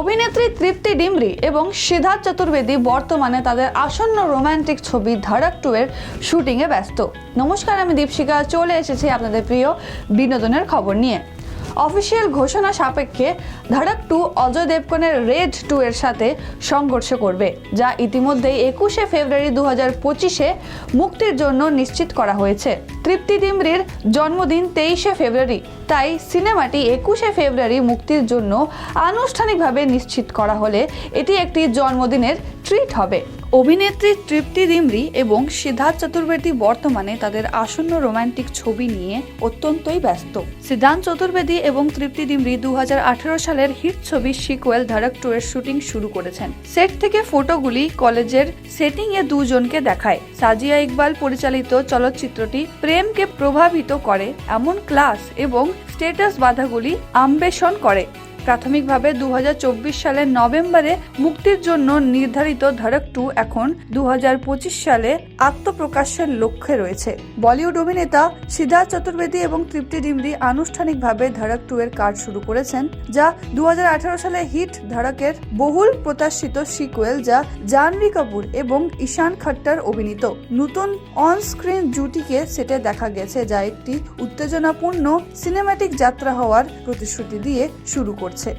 অভিনেত্রী তৃপ্তি ডিমরি এবং সিদ্ধার্থ চতুর্বেদী বর্তমানে তাদের আসন্ন রোমান্টিক ছবি ধারাক টু এর শুটিংয়ে ব্যস্ত। নমস্কার, আমি দীপশিকা চলে এসেছি আপনাদের প্রিয় বিনোদনের খবর নিয়ে। অফিসিয়াল ঘোষণা সাপেক্ষে ধারাক টু অজয় দেবগনের রেড টু এর সাথে সংঘর্ষ করবে, যা ইতিমধ্যেই একুশে ফেব্রুয়ারি দু হাজার পঁচিশে মুক্তির জন্য নিশ্চিত করা হয়েছে। তৃপ্তি ডিমরির জন্মদিন তেইশে ফেব্রুয়ারি। তাই সিনেমাটি একুশে ফেব্রুয়ারি মুক্তির জন্য আনুষ্ঠানিকভাবে নিশ্চিত করা হলে এটি একটি জন্মদিনের ট্রিট হবে। অভিনেত্রী তৃপ্তি ডিমরি এবং সিদ্ধার্থ চতুর্বেদী বর্তমানে তাদের আসন্ন রোমান্টিক ছবি নিয়ে অত্যন্তই ব্যস্ত। সিদ্ধান্ত চতুর্বেদী এবং তৃপ্তি ডিমরি দু সালের হিট ছবি সিকুয়েল ধারক টু এর শুটিং শুরু করেছেন। সেট থেকে ফটোগুলি কলেজের সেটিং এ দুজনকে দেখায়। সাজিয়া ইকবাল পরিচালিত চলচ্চিত্রটি প্রেমকে প্রভাবিত করে এমন ক্লাস এবং স্টেটাস বাধাগুলি আম্বেষণ করে। প্রাথমিকভাবে দু হাজার চব্বিশ সালের নভেম্বরে মুক্তির জন্য নির্ধারিত ধড়ক টু এখন দু হাজার পঁচিশ সালে আত্মপ্রকাশের লক্ষ্যে রয়েছে। বলিউড অভিনেতা সিদ্ধার্থ চতুর্বেদী এবং তৃপ্তি ডিমরি আনুষ্ঠানিকভাবে ধড়ক টু এর কাজ শুরু করেছেন, যা দু হাজার আঠারো সালে হিট ধড়কের বহুল প্রত্যাশিত সিকুয়েল যা জাহ্নবী কাপুর এবং ঈশান খট্টার অভিনীত। নতুন অন স্ক্রিন জুটিকে সেটে দেখা গেছে, যা একটি উত্তেজনাপূর্ণ সিনেম্যাটিক যাত্রা হওয়ার প্রতিশ্রুতি দিয়ে শুরু Corse